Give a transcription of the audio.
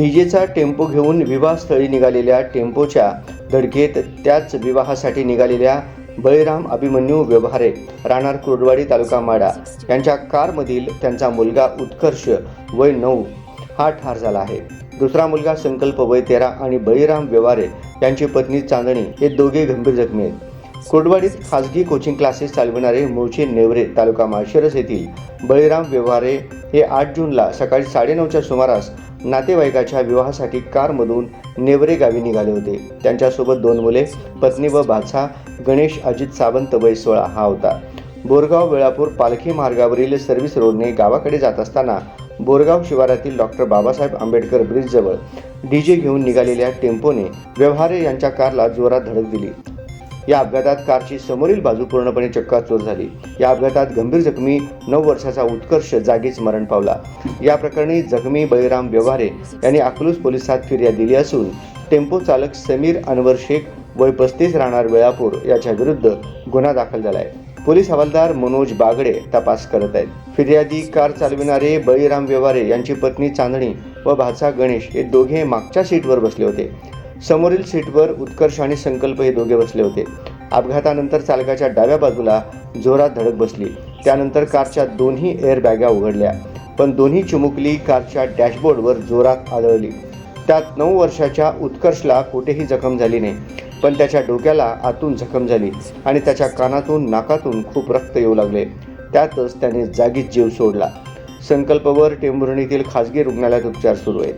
डीजेचा tempo घेऊन विवाहस्थळी निघालेल्या टेम्पोच्या धडकेत त्याच विवाहासाठी निघालेल्या बळीराम अभिमन्यू व्यवहारे राहणार कुर्डवाडी तालुका माडा यांच्या कारमधील त्यांचा मुलगा उत्कर्ष वय नऊ हा ठार झाला आहे. दुसरा मुलगा संकल्प वय तेरा आणि बळीराम व्यवहारे यांची पत्नी चांदणी हे दोघे गंभीर जखमी आहेत. कुर्डवाडीत खासगी कोचिंग क्लासेस चालविणारे मूळचे नेवरे तालुका माळशिरस येथील बळीराम व्यवहारे हे आठ जूनला सकाळी साडेनऊच्या सुमारास नातेवाईकाच्या विवाहासाठी कारमधून नेवरे गावी निघाले होते. त्यांच्यासोबत दोन मुले पत्नी व बाचा गणेश अजित सावंत वय सोळा हा होता. बोरगाव वेळापूर पालखी मार्गावरील सर्व्हिस रोडने गावाकडे जात असताना बोरगाव शिवारातील डॉक्टर बाबासाहेब आंबेडकर ब्रिजजवळ डीजे घेऊन निघालेल्या टेम्पोने व्यवहारे यांच्या कारला जोरात धडक दिली. या अपघातात कारची समोरील बाजू पूर्णपणे चक्काचूर झाली. या अपघातात गंभीर जखमी नऊ वर्षाचा उत्कर्ष जागीच मरण पावला. या प्रकरणी जखमी बळीराम व्यवहारे यांनी अकलूज पोलिसात फिर्याद दिली असून टेम्पो चालक समीर अनवर शेख वय पस्तीस राहणार वेळापूर याच्या विरुद्ध गुन्हा दाखल झाला आहे पोलीस हवालदार मनोज बागडे तपास करत आहेत. फिर्यादी कार चालविणारे बळीराम व्यवहारे यांची पत्नी चांदणी व भाचा गणेश हे दोघे मागच्या सीटवर बसले होते. समोरील सीटवर उत्कर्ष आणि संकल्प हे दोघे बसले होते. अपघातानंतर चालकाच्या डाव्या बाजूला जोरात धडक बसली. त्यानंतर कारच्या दोन्ही एअरबॅगा उघडल्या. पण दोन्ही चिमुकली कारच्या डॅशबोर्डवर जोरात आदळली. त्यात नऊ वर्षाच्या उत्कर्षला कुठेही जखम झाली नाही पण त्याच्या डोक्याला आतून जखम झाली आणि त्याच्या कानातून नाकातून खूप रक्त येऊ लागले. त्यातच त्याने जागीच जीव सोडला. संकल्पवर टेंभुर्णीतील खासगी रुग्णालयात उपचार सुरू आहेत.